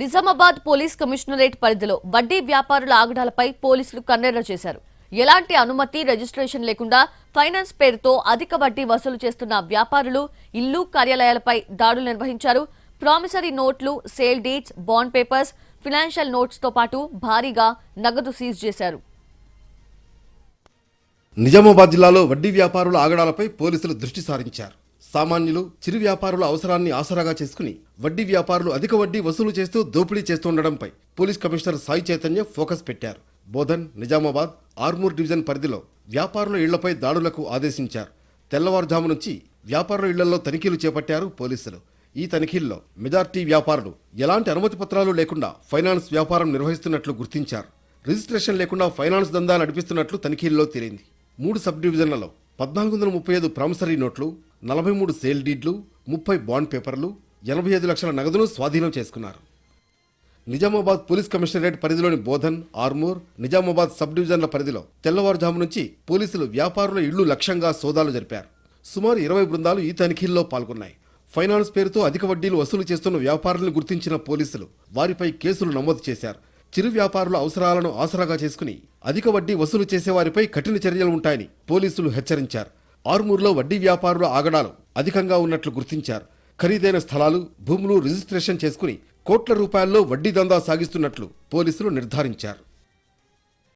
Nizamabad police commissionerate పరిధిలో వడ్డీ వ్యాపారుల ఆగడాలపై పోలీసులు కన్నెర్ర చేశారు. ఎలాంటి అనుమతి రిజిస్ట్రేషన్ లేకుండా ఫైనాన్స్ పేరుతో అధిక వడ్డీ వసూలు చేస్తున్న వ్యాపారులు ఇల్లు కార్యాలయాలపై దాడులు నిర్వహించారు. ప్రామిసరీ నోట్లు sale deeds bond papers financial నోట్స్తో పాటు భారీగా నగదు సీజ్ చేశారు. నిజామాబాద్ జిల్లాలో వడ్డీ వ్యాపారుల ఆగడాలపై పోలీసులు దృష్టి సారించారు. సామాన్యులు చిరు వ్యాపారుల అవసరాన్ని ఆసరాగా చేసుకుని వడ్డీ వ్యాపారులు అధిక వడ్డీ వసూలు చేస్తూ దోపిడీ చేస్తుండడంపై police commissioner Sai Chaitanya focus పెట్టారు. బోధన్ నిజామాబాద్ ఆర్మూర్ డివిజన్ పరిధిలో వ్యాపారుల ఇళ్ళపై దాడులకు ఆదేశించారు. తెల్లవారుజాము నుంచి వ్యాపారుల ఇళ్ళలో తనిఖీలు చేపట్టారు పోలీసులు. ఈ తనిఖీల్లో మెజార్టీ వ్యాపారులు ఎలాంటి అనుమతి పత్రాలు లేకుండా ఫైనాన్స్ వ్యాపారం నిర్వహిస్తున్నట్లు గుర్తించారు. రిజిస్ట్రేషన్ లేకుండా ఫైనాన్స్ దందా నడిపిస్తున్నట్లు తనిఖీల్లో తేలింది. మూడు సబ్ డివిజన్లలో పద్నాలుగు వందల ముప్పై ఐదు ప్రామిసరీ నోట్లు నలభై మూడు సేల్ డీడ్లు ముప్పై బాండ్ పేపర్లు ఎనభై ఐదు లక్షల నగదును స్వాధీనం చేసుకున్నారు. నిజామాబాద్ పోలీస్ కమిషనరేట్ పరిధిలోని బోధన్ ఆర్మూర్ నిజామాబాద్ సబ్ డివిజన్ల పరిధిలో తెల్లవారుజాము నుంచి పోలీసులు వ్యాపారుల ఇళ్ళు లక్ష్యంగా సోదాలు జరిపారు. సుమారు ఇరవై బృందాలు ఈ తనిఖీల్లో పాల్గొన్నాయి. ఫైనాన్స్ పేరుతో అధిక వడ్డీలు వసూలు చేస్తున్న వ్యాపారులను గుర్తించిన పోలీసులు వారిపై కేసులు నమోదు చేశారు. చిరు వ్యాపారుల అవసరాలను ఆసరాగా చేసుకుని అధిక వడ్డీ వసూలు చేసేవారిపై కఠిన చర్యలు ఉంటాయని పోలీసులు హెచ్చరించారు. ఆర్మూర్లో వడ్డీ వ్యాపారుల ఆగడాలు అధికంగా ఉన్నట్లు గుర్తించారు. ఖరీదైన స్థలాలు భూములు రిజిస్ట్రేషన్ చేసుకుని కోట్ల రూపాయల్లో వడ్డీ దందా సాగిస్తున్నట్లు పోలీసులు నిర్ధారించారు.